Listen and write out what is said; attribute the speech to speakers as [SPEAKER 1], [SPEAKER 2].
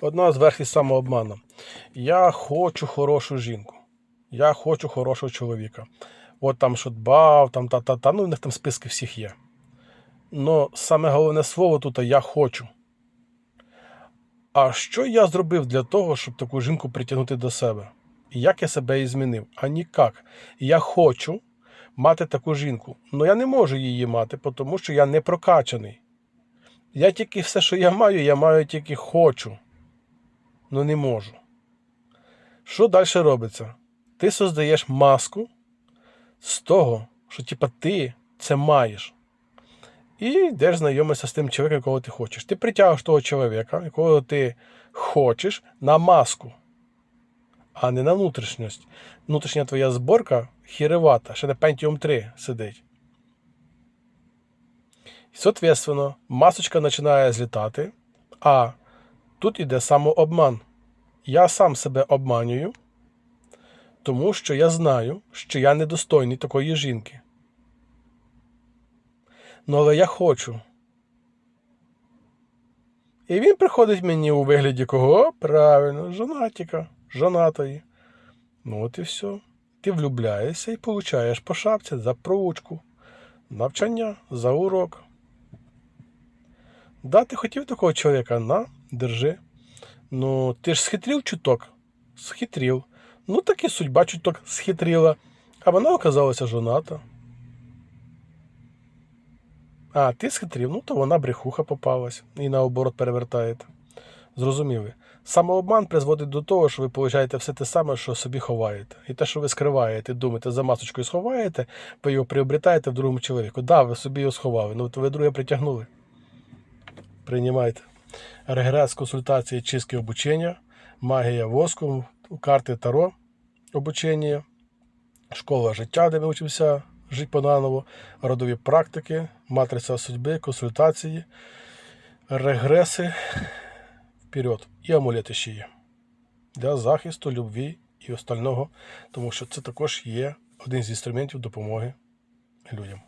[SPEAKER 1] Одна з верхів самообману. Я хочу хорошу жінку. Я хочу хорошого чоловіка. От там що дбав, там та-та-та, ну в них там списки всіх є. Но саме головне слово тут я хочу. А що я зробив для того, щоб таку жінку притягнути до себе? Як я себе і змінив? А ніяк. Я хочу мати таку жінку. але я не можу її мати, тому що я не прокачаний. Я тільки все, що я маю, я маю тільки хочу. Ну не можу. Що далі робиться? Ти создаєш маску з того, що типа ти це маєш. І йдеш знайомитися з тим чоловіком, якого ти хочеш. Ти притягуєш того чоловіка, якого ти хочеш, на маску, а не на внутрішність. Внутрішня твоя зборка хіревата, ще на Pentium 3 сидить. І, соответственно, масочка починає злітати, а тут іде самообман. Я сам себе обманюю, тому що я знаю, що я недостойний такої жінки. Ну, але я хочу. І він приходить мені у вигляді кого? Правильно, жонатіка, жонатої. Ну от і все. Ти влюбляєшся і получаєш по шапці за проучку, навчання, за урок. Да, ти хотів такого чоловіка? На, держи. Ну, ти ж схитрів чуток? Схитрів. Ну, так і судьба чуток схитрила. А вона оказалася жоната. А, ти схитрів, ну то вона брехуха попалась і наоборот перевертаєте. Зрозуміли. Самообман призводить до того, що ви получаєте все те саме, що собі ховаєте. І те, що ви скриваєте, думаєте, за масочкою сховаєте, ви його приобретаєте в другому чоловіку. Да, ви собі його сховали, ну то ви друге притягнули. Приймайте. Регрес, консультації, чистки обучення, магія воску, карти Таро обучення, школа життя, де ми вчимося жити по-наново, родові практики, матриця судьби, консультації, регреси вперед. І амулети ще є. Для захисту, любві і остального, тому що це також є один з інструментів допомоги людям.